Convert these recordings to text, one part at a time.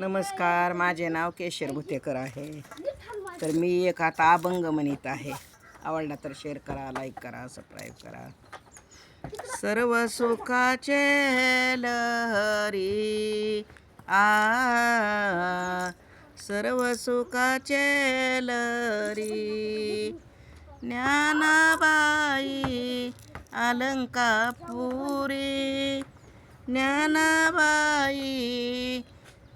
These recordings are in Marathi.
नमस्कार माझे नाव केशर भुतेकर आहे. तर मी एक आता अभंग म्हणत आहे. आवडला तर शेअर करा लाईक करा सबस्क्राईब करा. सर्व सुखाचे लहरी आ. सर्व सुखाचे लहरी ज्ञानाबाई अलंकापुरी. ज्ञानाबाई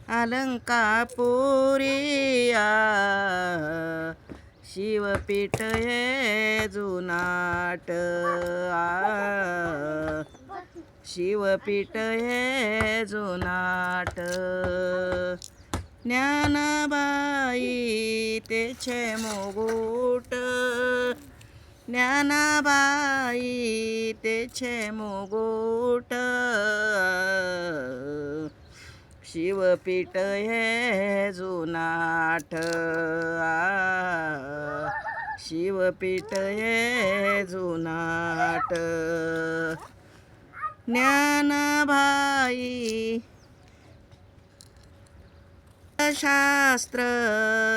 अलंकापुरिया। शिवपीठ हे जुनाट आ। शिवपीठ हे जुनाट। ज्ञानाबाई तेचे मुगुट। ज्ञानाबाई तेचे मुगुट। शिवपीठ हे जुनाठ. शिवपीठ हे जुनाट ज्ञानभाई शास्त्र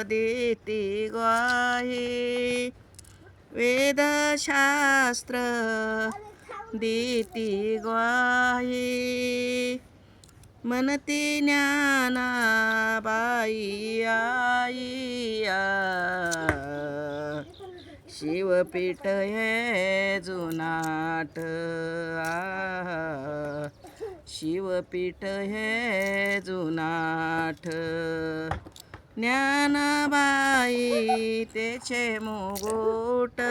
देती ग्वाही. वेदशास्त्र देती ग्वाही. मनते ज्ञानाबाई बाई आ. शिवपीठ हे जुनाट शिवपीठ हे जुनाठ ज्ञानाबाई तेचे मुगोट.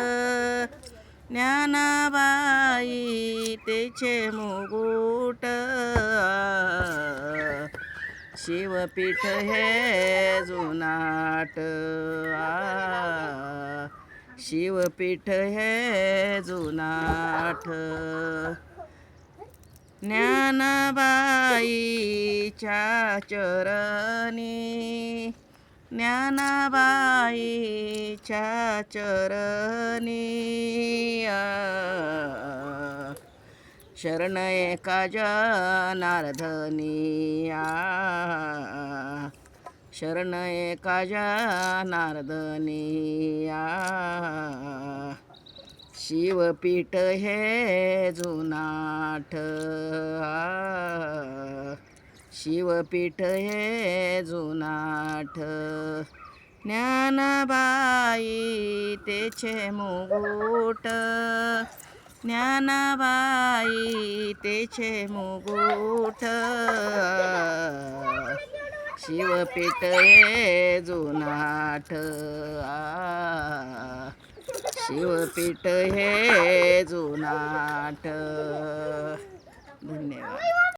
ज्ञानाबाई तेचे मुगोट. शिवपीठ हे जुनाट आ. शिवपीठ हे जुनाट ज्ञानाबाईच्या चरणी ज्ञानाबाईच्या चरणी आ. शरण एका नारदनिया शरण एका नारदनिया शिवपीठ हे जुनाठ शिवपीठ हे जुनाठ ज्ञानाबाई तेचे मुगुट ज्ञानाबाई तेचे मुगूठ शिवपीठ हे शिवपीठ हे जुनाट धन्यवाद.